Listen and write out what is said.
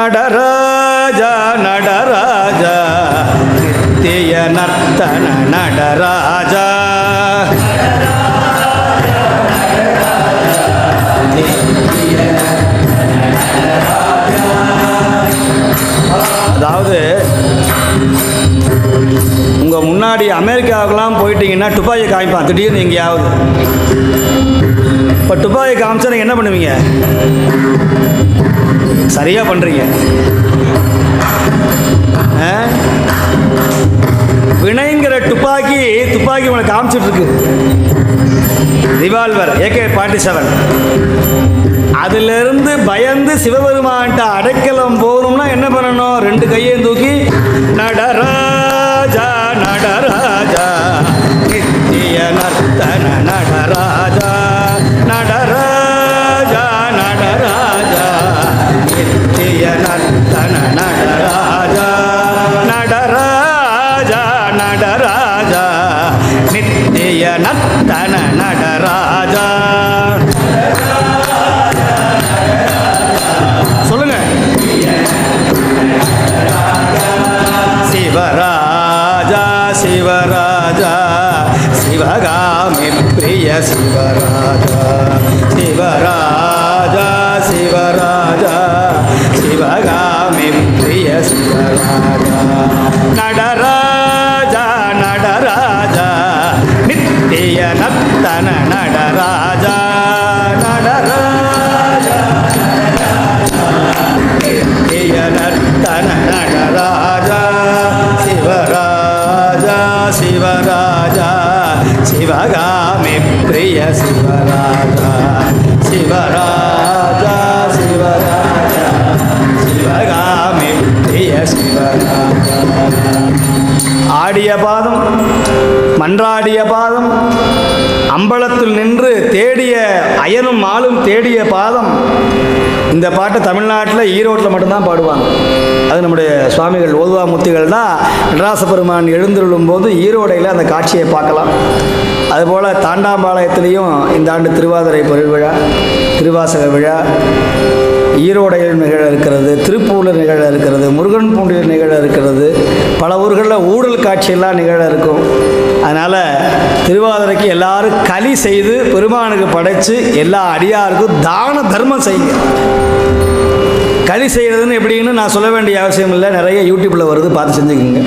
நடராஜா நடராஜா. நித்திய நர்த்தன நடராஜா. அதாவது உங்கள் முன்னாடி அமெரிக்காவுக்கெல்லாம் போயிட்டீங்கன்னா துப்பாக்கி காமிப்பான். திடீர்னு எங்கேயாவது. இப்போ துப்பாக்கி காமிச்சா நீங்கள் என்ன பண்ணுவீங்க? சரியாக பண்ணுறீங்க ஆ? வினைங்கிற துப்பாக்கி துப்பாக்கி உங்களை காமிச்சிட்டு இருக்கு ரிவால்வர் ஏகே ஃபார்ட்டி செவன். அதிலிருந்து பயந்து சிவபெருமான்கிட்ட அடைக்கலம் போகணும்னா என்ன பண்ணணும்? ரெண்டு கையையும் தூக்கி நடராஜா நித்திய நத்தன நடராஜா சொல்லுங்க. சிவராஜா சிவராஜா. சிவகாமி பிரிய சிவராஜா. சிவராஜா சிவராஜா. சிவகாமி பிரிய சிவராஜா. நடராஜா நித்திய நர்த்தன நடராஜா சிவராஜா சிவராஜா சிவகாமி பிரிய சிவராஜா சிவராஜா சிவராஜா சிவகாமி பிரிய சிவராஜா ஆடிய பாதம் மன்றாடிய பாதம் அம்பலத்தில் நின்று தேடிய அயனும் ஆளும் தேடிய பாதம். இந்த பாட்டை தமிழ்நாட்டில் ஈரோட்டில் மட்டும்தான் பாடுவாங்க. அது நம்முடைய சுவாமிகள் ஓதுவா முத்திகள் தான் நடராச பெருமான் எழுந்தருளும் போது ஈரோடையில் அந்த காட்சியை பார்க்கலாம். அதுபோல் தாண்டாம்பாளையத்திலையும் இந்த ஆண்டு திருவாதிரை விழா திருவாசக விழா ஈரோடையில் நிகழ இருக்கிறது திருப்பூரில் நிகழ இருக்கிறது முருகன் பூண்டியில் நிகழ இருக்கிறது பல ஊர்களில் ஊழல் காட்சியெல்லாம் நிகழ இருக்கும். அதனால் திருவாதிரைக்கு எல்லாரும் களி செய்து பெருமானுக்கு படைத்து எல்லா அடியாருக்கும் தான தர்மம் செய்யுங்க. களி செய்கிறதுன்னு எப்படின்னு நான் சொல்ல வேண்டிய அவசியம் இல்லை. நிறைய யூடியூப்பில் வருது பார்த்து செஞ்சுக்கோங்க.